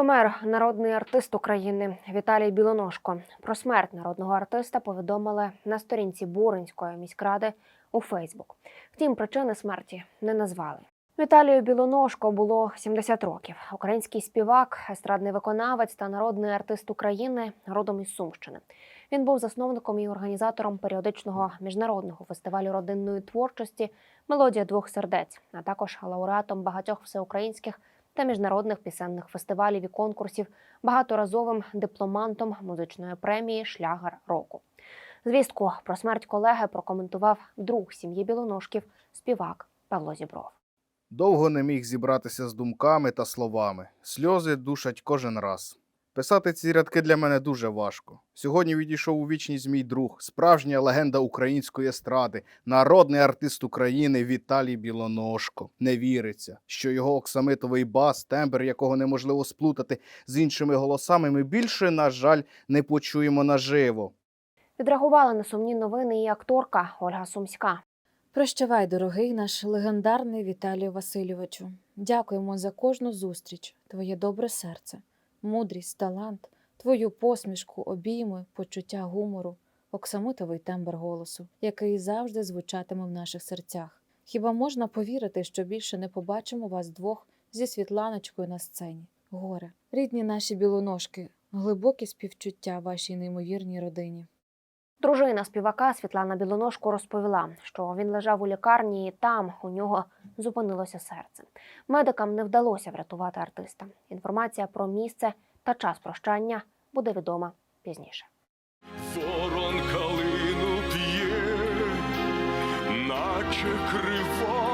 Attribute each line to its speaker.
Speaker 1: Помер народний артист України Віталій Білоножко. Про смерть народного артиста повідомили на сторінці Буринської міськради у Фейсбук. Втім, причини смерті не назвали. Віталію Білоножко було 70 років. Український співак, естрадний виконавець та народний артист України родом із Сумщини. Він був засновником і організатором періодичного міжнародного фестивалю родинної творчості Мелодія двох сердець, а також лауреатом багатьох всеукраїнських та міжнародних пісенних фестивалів і конкурсів, багаторазовим дипломантом музичної премії Шлягар року. Звістку про смерть колеги прокоментував друг сім'ї білоножків, співак Павло Зібров.
Speaker 2: Довго не міг зібратися з думками та словами. Сльози душать кожен раз. Писати ці рядки для мене дуже важко. Сьогодні відійшов у вічність мій друг, справжня легенда української естради, народний артист України Віталій Білоножко. Не віриться, що його оксамитовий бас, тембр якого неможливо сплутати з іншими голосами, ми більше, на жаль, не почуємо наживо.
Speaker 1: Відреагувала на сумні новини і акторка Ольга Сумська.
Speaker 3: Прощавай, дорогий наш легендарний Віталію Васильовичу. Дякуємо за кожну зустріч, твоє добре серце, мудрість, талант, твою посмішку, обійми, почуття гумору, оксамитовий тембр голосу, який завжди звучатиме в наших серцях. Хіба можна повірити, що більше не побачимо вас двох зі Світланочкою на сцені? Горе, рідні наші білоножки, глибокі співчуття вашій неймовірній родині.
Speaker 1: Дружина співака Світлана Білоножко розповіла, що він лежав у лікарні і там у нього зупинилося серце. Медикам не вдалося врятувати артиста. Інформація про місце та час прощання буде відома пізніше.
Speaker 4: Ворон калину п'є, наче крива